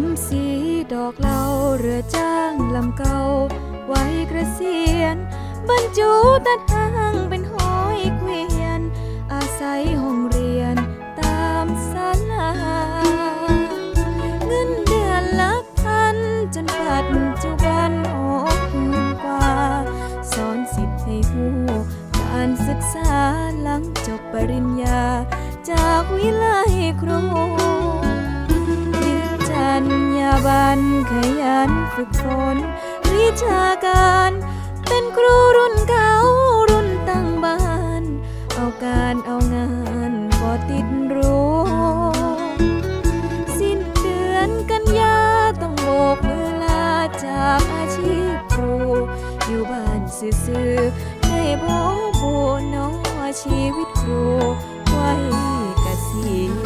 มสีดอกเหล่าเรือจ้างลำเก่า ไว้เกษียณบรรจุตัดหางเป็นหอยเกวียน อาศัยห้องเรียนตามศาลาเงินเดือนหลักพันจนปัจจุบันหกหมื่นกว่า สอนสิทธิ์ให้หูการศึกษาหลังจบปริญญา จากวิไลครู บันขยันฝึกฝนวิชาการ เป็นครูรุ่นเก่ารุ่นตั้งบ้าน เอาการเอางานก็ติดรู้สิ้นเดือนกันยาต้องโบกมือลาจากอาชีพครู อยู่บ้านซื่อๆให้พอบูน้องชีวิตครูไว้เกษีย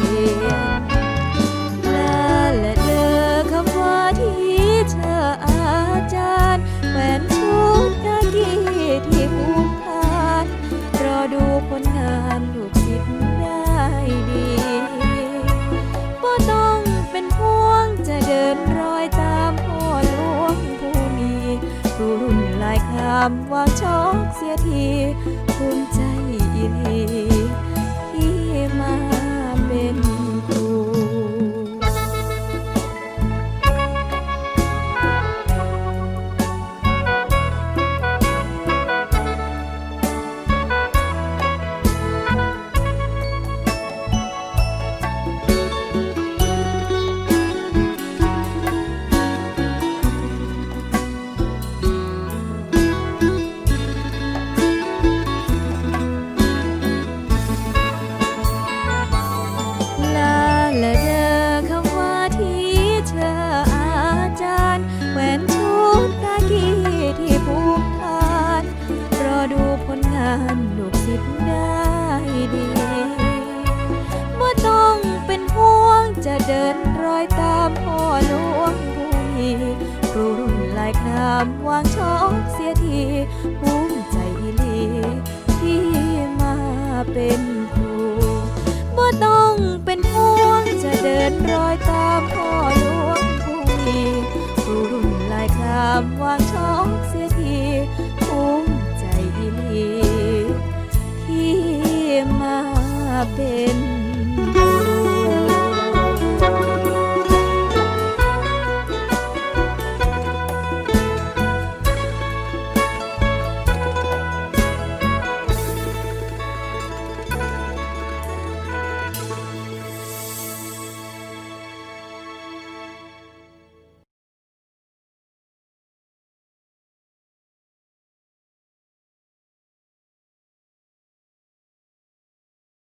ายคำวาช็อกเสียทีภูมิใจอีทีที่มาเป็น จะเดินรอยตามพ่อหลวงผู้มีรูรุ่นหลายนามวางช่อกเสียที